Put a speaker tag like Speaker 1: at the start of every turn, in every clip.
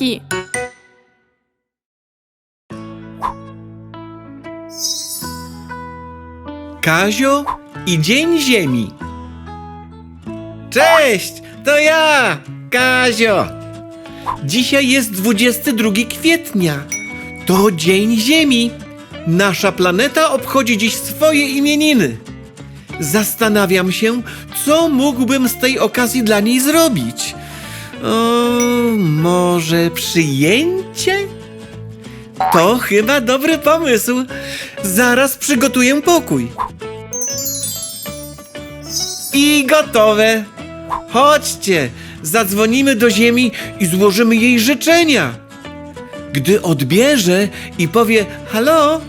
Speaker 1: kwiatki.
Speaker 2: Kazio i Dzień Ziemi. Cześć, to ja, Kazio. Dzisiaj jest 22 kwietnia. To Dzień Ziemi. Nasza planeta obchodzi dziś swoje imieniny. Zastanawiam się, co mógłbym z tej okazji dla niej zrobić. O, może przyjęcie? To chyba dobry pomysł. Zaraz przygotuję pokój. I gotowe. Chodźcie, zadzwonimy do Ziemi i złożymy jej życzenia. Gdy odbierze i powie halo,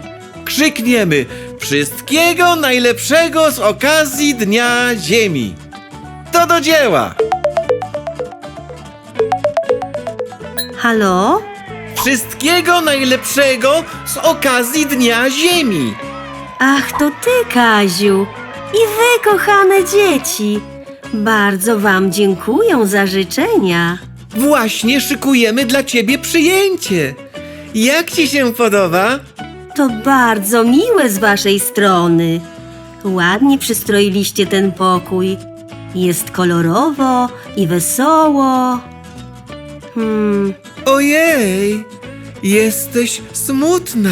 Speaker 2: krzykniemy wszystkiego najlepszego z okazji Dnia Ziemi. To do dzieła.
Speaker 3: Halo?
Speaker 2: Wszystkiego najlepszego z okazji Dnia Ziemi.
Speaker 3: Ach, to ty, Kaziu. I wy, kochane dzieci. Bardzo wam dziękuję za życzenia.
Speaker 2: Właśnie szykujemy dla ciebie przyjęcie. Jak ci się podoba?
Speaker 3: To bardzo miłe z waszej strony. Ładnie przystroiliście ten pokój. Jest kolorowo i wesoło. Hmm,
Speaker 2: Ojej, jesteś smutna.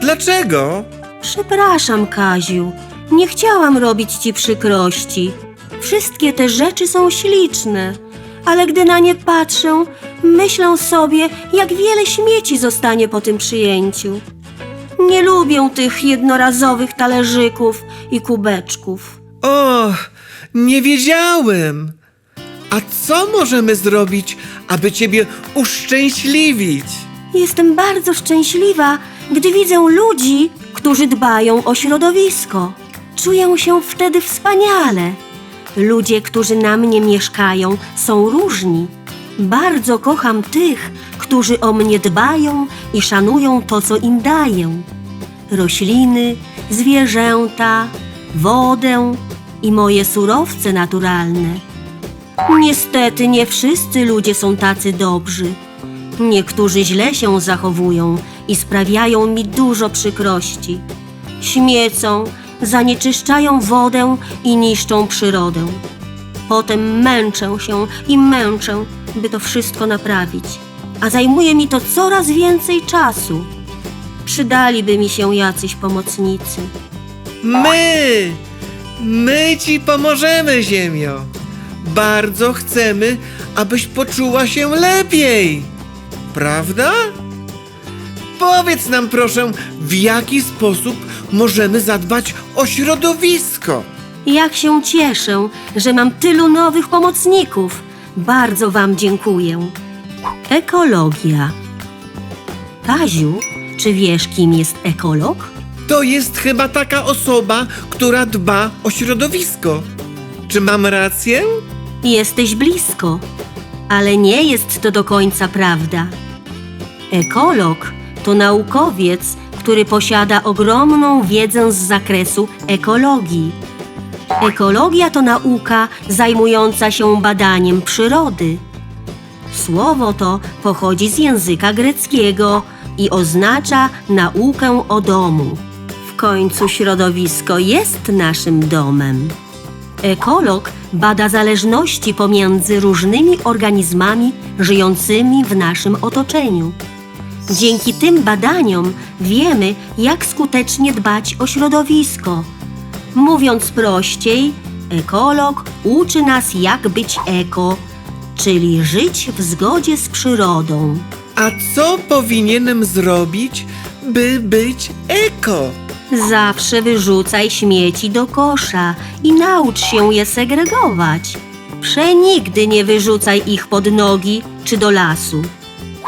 Speaker 2: Dlaczego?
Speaker 3: przepraszam, Kaziu. Nie chciałam robić ci przykrości. Wszystkie te rzeczy są śliczne, ale gdy na nie patrzę, myślę sobie, jak wiele śmieci zostanie po tym przyjęciu. Nie lubię tych jednorazowych talerzyków i kubeczków.
Speaker 2: O, nie wiedziałem. A co możemy zrobić, aby ciebie uszczęśliwić?
Speaker 3: Jestem bardzo szczęśliwa, gdy widzę ludzi, którzy dbają o środowisko. Czuję się wtedy wspaniale. Ludzie, którzy na mnie mieszkają, są różni. Bardzo kocham tych, którzy o mnie dbają i szanują to, co im daję. Rośliny, zwierzęta, wodę i moje surowce naturalne. Niestety nie wszyscy ludzie są tacy dobrzy. Niektórzy źle się zachowują i sprawiają mi dużo przykrości. Śmiecą, zanieczyszczają wodę i niszczą przyrodę. Potem męczę się i męczę, by to wszystko naprawić, a zajmuje mi to coraz więcej czasu. Przydaliby mi się jacyś pomocnicy.
Speaker 2: My! My ci pomożemy, Ziemio. Bardzo chcemy, abyś poczuła się lepiej. Prawda? Powiedz nam proszę, w jaki sposób możemy zadbać o środowisko.
Speaker 3: Jak się cieszę, że mam tylu nowych pomocników. Bardzo Wam dziękuję. Ekologia. Kaziu, czy wiesz, kim jest ekolog?
Speaker 2: To jest chyba taka osoba, która dba o środowisko. Czy mam rację?
Speaker 3: Jesteś blisko, ale nie jest to do końca prawda. Ekolog to naukowiec, który posiada ogromną wiedzę z zakresu ekologii. Ekologia to nauka zajmująca się badaniem przyrody. Słowo to pochodzi z języka greckiego i oznacza naukę o domu. W końcu środowisko jest naszym domem. Ekolog bada zależności pomiędzy różnymi organizmami żyjącymi w naszym otoczeniu. Dzięki tym badaniom wiemy, jak skutecznie dbać o środowisko. Mówiąc prościej, ekolog uczy nas, jak być eko, czyli żyć w zgodzie z przyrodą.
Speaker 2: A co powinienem zrobić, by być eko?
Speaker 3: Zawsze wyrzucaj śmieci do kosza i naucz się je segregować. Przenigdy nie wyrzucaj ich pod nogi czy do lasu.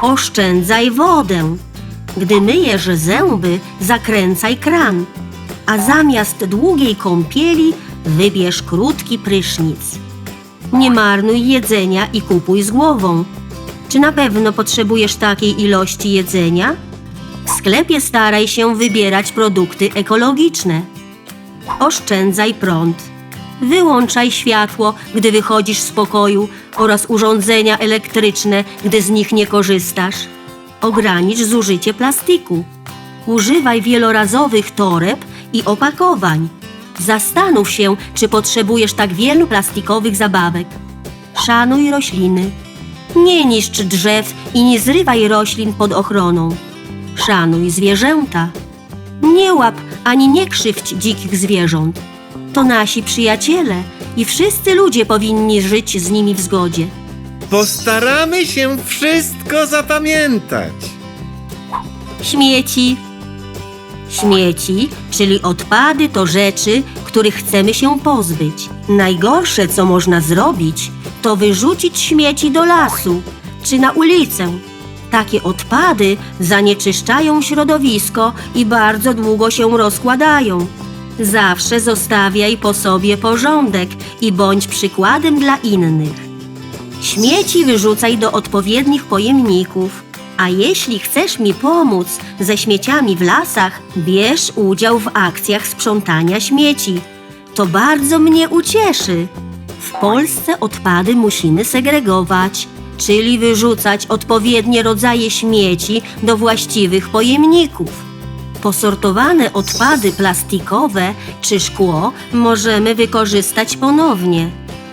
Speaker 3: Oszczędzaj wodę. Gdy myjesz zęby, zakręcaj kran. A zamiast długiej kąpieli, wybierz krótki prysznic. Nie marnuj jedzenia i kupuj z głową. Czy na pewno potrzebujesz takiej ilości jedzenia? W sklepie staraj się wybierać produkty ekologiczne. Oszczędzaj prąd. Wyłączaj światło, gdy wychodzisz z pokoju oraz urządzenia elektryczne, gdy z nich nie korzystasz. Ogranicz zużycie plastiku. Używaj wielorazowych toreb i opakowań. Zastanów się, czy potrzebujesz tak wielu plastikowych zabawek. Szanuj rośliny. Nie niszcz drzew i nie zrywaj roślin pod ochroną. Szanuj zwierzęta. Nie łap ani nie krzywdź dzikich zwierząt. To nasi przyjaciele i wszyscy ludzie powinni żyć z nimi w zgodzie.
Speaker 2: Postaramy się wszystko zapamiętać.
Speaker 3: Śmieci. Śmieci, czyli odpady, to rzeczy, których chcemy się pozbyć. Najgorsze, co można zrobić, to wyrzucić śmieci do lasu czy na ulicę. Takie odpady zanieczyszczają środowisko i bardzo długo się rozkładają. Zawsze zostawiaj po sobie porządek i bądź przykładem dla innych. Śmieci wyrzucaj do odpowiednich pojemników. A jeśli chcesz mi pomóc ze śmieciami w lasach, bierz udział w akcjach sprzątania śmieci. To bardzo mnie ucieszy. W Polsce odpady musimy segregować, czyli wyrzucać odpowiednie rodzaje śmieci do właściwych pojemników. Posortowane odpady plastikowe czy szkło możemy wykorzystać ponownie.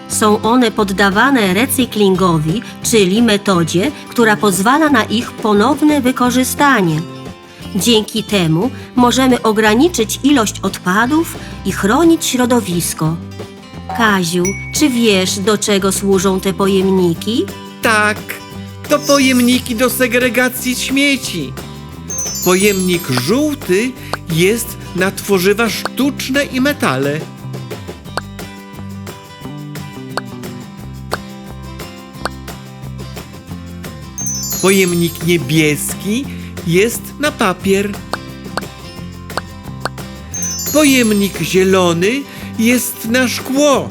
Speaker 3: Są one poddawane recyklingowi, czyli metodzie, która pozwala na ich ponowne wykorzystanie. Dzięki temu możemy ograniczyć ilość odpadów i chronić środowisko. Kaziu, czy wiesz, do czego służą te pojemniki?
Speaker 2: Tak, to pojemniki do segregacji śmieci. Pojemnik żółty jest na tworzywa sztuczne i metale. Pojemnik niebieski jest na papier. Pojemnik zielony jest na szkło.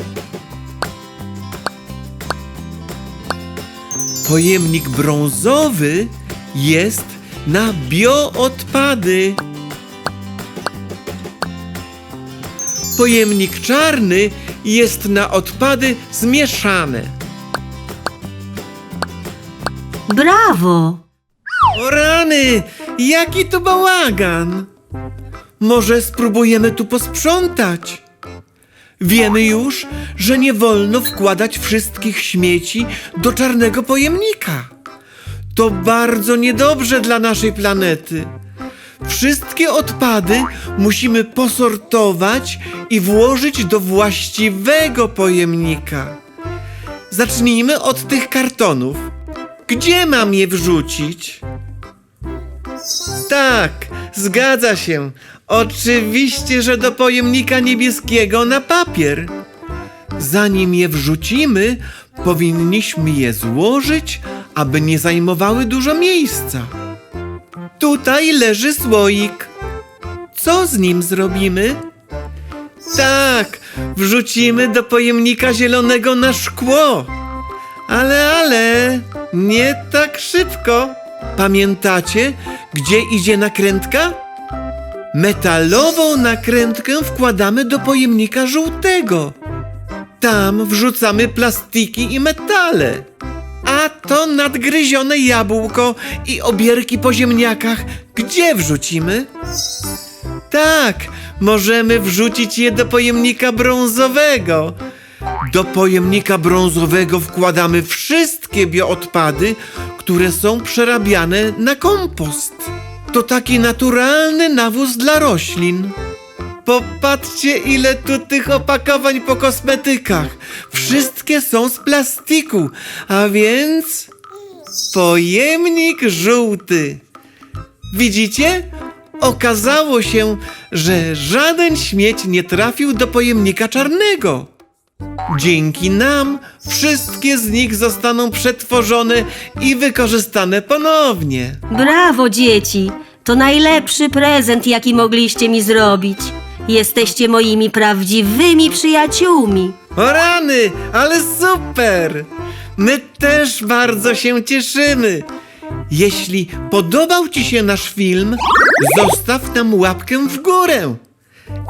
Speaker 2: Pojemnik brązowy jest na bioodpady. Pojemnik czarny jest na odpady zmieszane.
Speaker 3: Brawo!
Speaker 2: O rany, jaki to bałagan! Może spróbujemy tu posprzątać? Wiemy już, że nie wolno wkładać wszystkich śmieci do czarnego pojemnika. To bardzo niedobrze dla naszej planety. Wszystkie odpady musimy posortować i włożyć do właściwego pojemnika. Zacznijmy od tych kartonów. Gdzie mam je wrzucić? Tak, zgadza się. Oczywiście, że do pojemnika niebieskiego na papier. Zanim je wrzucimy, powinniśmy je złożyć, aby nie zajmowały dużo miejsca. Tutaj leży słoik. Co z nim zrobimy? Tak, wrzucimy do pojemnika zielonego na szkło. Ale, ale, nie tak szybko. Pamiętacie, gdzie idzie nakrętka? Metalową nakrętkę wkładamy do pojemnika żółtego. Tam wrzucamy plastiki i metale. A to nadgryzione jabłko i obierki po ziemniakach gdzie wrzucimy? Tak, możemy wrzucić je do pojemnika brązowego. Do pojemnika brązowego wkładamy wszystkie bioodpady, które są przerabiane na kompost. To taki naturalny nawóz dla roślin. Popatrzcie, ile tu tych opakowań po kosmetykach. Wszystkie są z plastiku, a więc pojemnik żółty. Widzicie? Okazało się, że żaden śmieć nie trafił do pojemnika czarnego. Dzięki nam wszystkie z nich zostaną przetworzone i wykorzystane ponownie.
Speaker 3: Brawo, dzieci! To najlepszy prezent, jaki mogliście mi zrobić. Jesteście moimi prawdziwymi przyjaciółmi.
Speaker 2: O rany, ale super! My też bardzo się cieszymy. Jeśli podobał Ci się nasz film, zostaw nam łapkę w górę.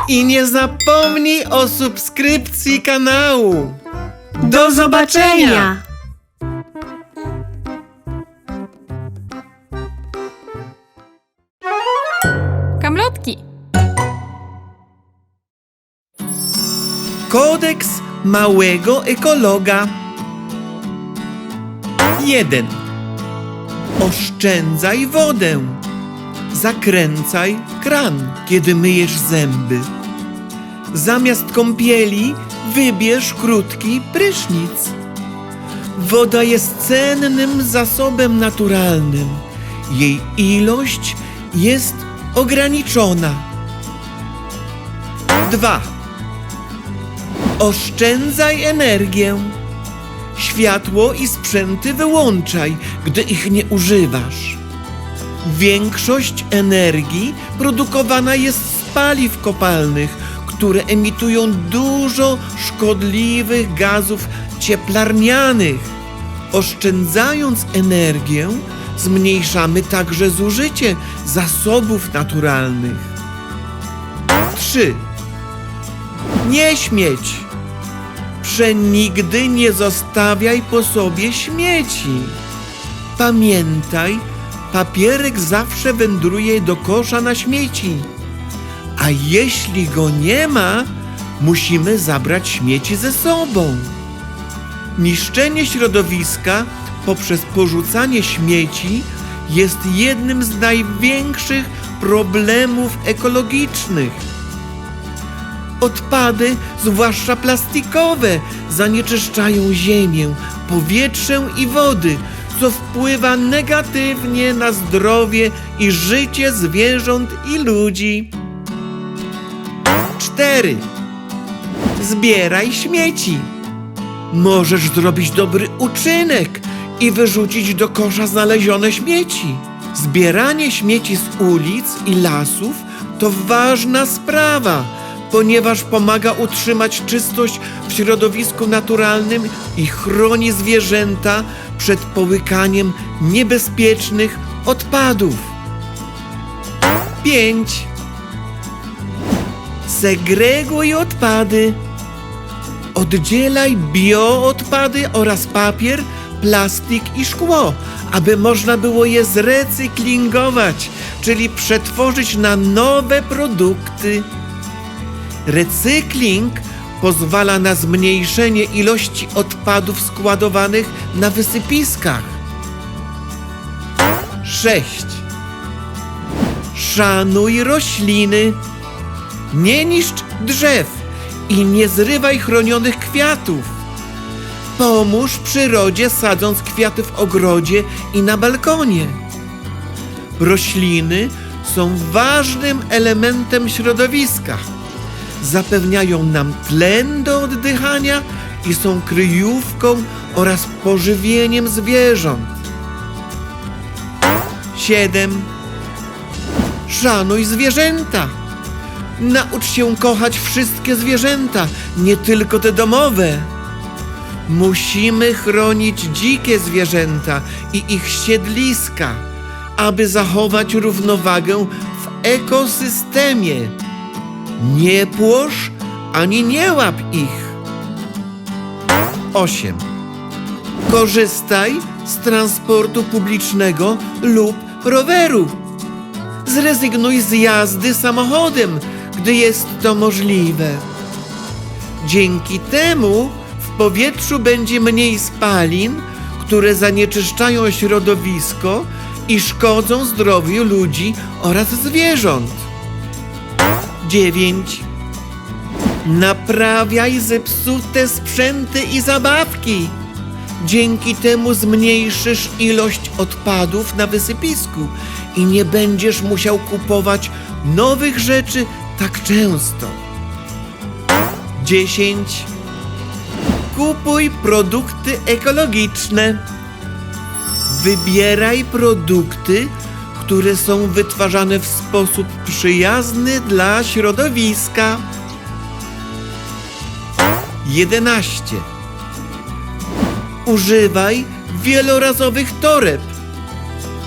Speaker 2: I nie zapomnij o subskrypcji kanału. Do zobaczenia! Kodeks małego ekologa. 1. Oszczędzaj wodę. Zakręcaj kran, kiedy myjesz zęby. Zamiast kąpieli wybierz krótki prysznic. Woda jest cennym zasobem naturalnym. Jej ilość jest ograniczona. 2. Oszczędzaj energię. Światło i sprzęty wyłączaj, gdy ich nie używasz. Większość energii produkowana jest z paliw kopalnych, które emitują dużo szkodliwych gazów cieplarnianych. Oszczędzając energię, zmniejszamy także zużycie zasobów naturalnych. 3. Nie śmieć. Przenigdy nie zostawiaj po sobie śmieci. Pamiętaj, papierek zawsze wędruje do kosza na śmieci. A jeśli go nie ma, musimy zabrać śmieci ze sobą. Niszczenie środowiska poprzez porzucanie śmieci jest jednym z największych problemów ekologicznych. Odpady, zwłaszcza plastikowe, zanieczyszczają ziemię, powietrze i wody, co wpływa negatywnie na zdrowie i życie zwierząt i ludzi. 4. Zbieraj śmieci. Możesz zrobić dobry uczynek i wyrzucić do kosza znalezione śmieci. Zbieranie śmieci z ulic i lasów to ważna sprawa, ponieważ pomaga utrzymać czystość w środowisku naturalnym i chroni zwierzęta przed połykaniem niebezpiecznych odpadów. 5. Segreguj odpady. Oddzielaj bioodpady oraz papier, plastik i szkło, aby można było je zrecyklingować, czyli przetworzyć na nowe produkty. Recykling pozwala na zmniejszenie ilości odpadów składowanych na wysypiskach. 6. Szanuj rośliny. Nie niszcz drzew i nie zrywaj chronionych kwiatów. Pomóż przyrodzie sadząc kwiaty w ogrodzie i na balkonie. Rośliny są ważnym elementem środowiska. Zapewniają nam tlen do oddychania i są kryjówką oraz pożywieniem zwierząt. 7. Szanuj zwierzęta. Naucz się kochać wszystkie zwierzęta, nie tylko te domowe. Musimy chronić dzikie zwierzęta i ich siedliska, aby zachować równowagę w ekosystemie. Nie płosz ani nie łap ich. 8. Korzystaj z transportu publicznego lub roweru. Zrezygnuj z jazdy samochodem, gdy jest to możliwe. Dzięki temu w powietrzu będzie mniej spalin, które zanieczyszczają środowisko i szkodzą zdrowiu ludzi oraz zwierząt. 9. Naprawiaj zepsute sprzęty i zabawki. Dzięki temu zmniejszysz ilość odpadów na wysypisku i nie będziesz musiał kupować nowych rzeczy tak często. 10. Kupuj produkty ekologiczne. Wybieraj produkty, które są wytwarzane w sposób przyjazny dla środowiska. 11. Używaj wielorazowych toreb.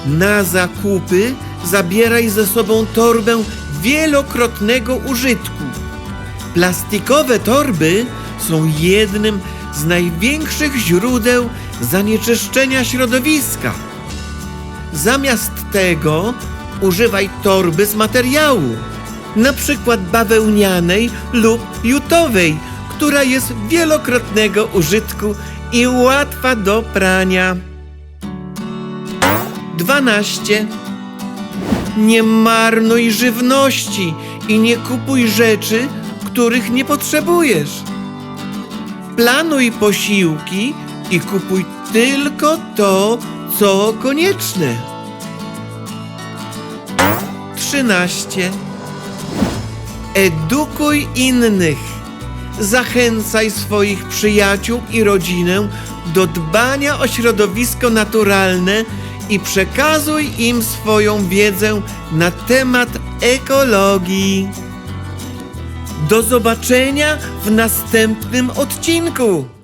Speaker 2: Na zakupy zabieraj ze sobą torbę wielokrotnego użytku. Plastikowe torby są jednym z największych źródeł zanieczyszczenia środowiska. Zamiast tego używaj torby z materiału, na przykład bawełnianej lub jutowej, która jest wielokrotnego użytku i łatwa do prania. 12. Nie marnuj żywności i nie kupuj rzeczy, których nie potrzebujesz. Planuj posiłki i kupuj tylko to, co konieczne. 13. Edukuj innych. Zachęcaj swoich przyjaciół i rodzinę do dbania o środowisko naturalne i przekazuj im swoją wiedzę na temat ekologii. Do zobaczenia w następnym odcinku.